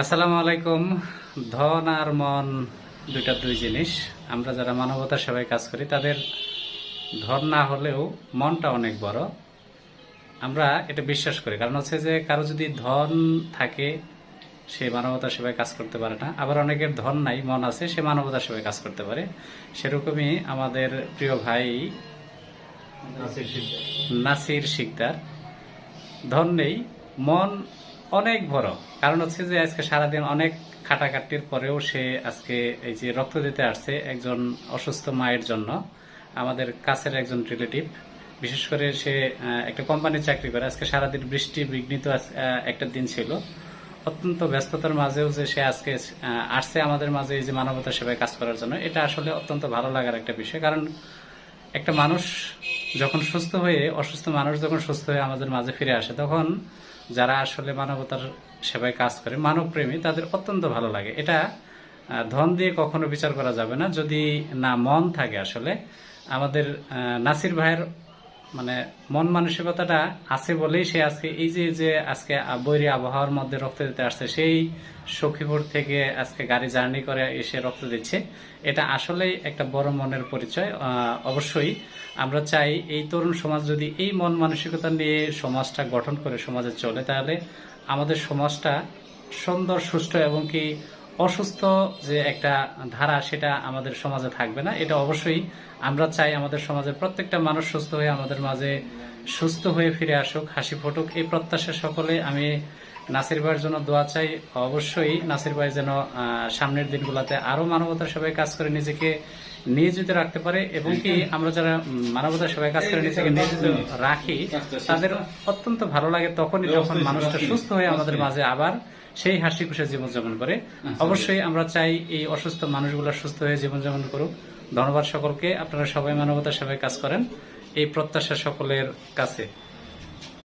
আসসালামু আলাইকুম। ধন আর মন দুইটা দুই জিনিস। আমরা যারা মানবতার সেবায় কাজ করি তাদের ধন না হলেও মনটা অনেক বড়। আমরা এটা বিশ্বাস করি। কারণ হচ্ছে যে কারও যদি ধন থাকে সে মানবতার সেবায় কাজ করতে পারে না। আবার অনেকের ধন নাই মন আছে সে মানবতার সেবায় কাজ করতে পারে। সেরকমই আমাদের প্রিয় ভাই নাসির শিকদার। ধন নেই মন অনেক বড়। কারণ হচ্ছে যে আজকে সারাদিন অনেক খাটাখাটির পরেও সে আজকে এই যে রক্ত দিতে আসছে একজন অসুস্থ মায়ের জন্য, আমাদের কাছের একজন রিলেটিভ। বিশেষ করে সে একটা কোম্পানির চাকরি করে। আজকে সারাদিন বৃষ্টি, বিঘ্নিত একটা দিন ছিল। অত্যন্ত ব্যস্ততার মাঝেও যে সে আজকে আসছে আমাদের মাঝে এই যে মানবতা সেবায় কাজ করার জন্য, এটা আসলে অত্যন্ত ভালো লাগার একটা বিষয়। কারণ একটা মানুষ যখন সুস্থ হয়ে, অসুস্থ মানুষ যখন সুস্থ হয়ে আমাদের মাঝে ফিরে আসে, তখন যারা আসলে মানবতার সেবায় কাজ করে, মানবপ্রেমী, তাদের অত্যন্ত ভালো লাগে। এটা ধন দিয়ে কখনো বিচার করা যাবে না। যদি না মন থাকে আসলে, আমাদের নাসির ভাইয়ের মানে মন মানসিকতাটা আছে বলেই সে আজকে, এই যে যে আজকে বৈরী আবহাওয়ার মধ্যে রক্ত দিতে আসছে, সেই সখীপুর থেকে আজকে গাড়ি জার্নি করে এসে রক্ত দিচ্ছে। এটা আসলেই একটা বড় মনের পরিচয়। অবশ্যই আমরা চাই এই তরুণ সমাজ যদি এই মন মানসিকতা নিয়ে সমাজটা গঠন করে সমাজে চলে, তাহলে আমাদের সমাজটা সুন্দর, সুষ্ঠু এবং কি অসুস্থ যে একটা ধারা, সেটা আমাদের সমাজে থাকবে না। এটা অবশ্যই আমরা চাই আমাদের সমাজের প্রত্যেকটা মানুষ সুস্থ হয়ে আমাদের মাঝে সুস্থ হয়ে ফিরে আসুক, হাসি ফোটুক। এই প্রত্যাশা সকলে আমি নাসির ভাইয়ের জন্য দোয়া চাই। অবশ্যই নাসির ভাই যেন সামনের দিনগুলোতে আরও মানবতার সবাই কাজ করে নিজেকে নিয়োজিত রাখতে পারে এবং কি আমরা যারা মানবতার সবাই কাজ করে নিজেকে নিয়োজিত রাখি, তাদের অত্যন্ত ভালো লাগে তখনই যখন মানুষটা সুস্থ হয়ে আমাদের মাঝে আবার সেই হাসি খুশি জীবনযাপন করে। অবশ্যই আমরা চাই এই অসুস্থ মানুষগুলো সুস্থ হয়ে জীবনযাপন করুক। ধন্যবাদ সকলকে। আপনারা সবাই মানবতার সবাই কাজ করেন। এই প্রত্যাশা সকলের কাছে।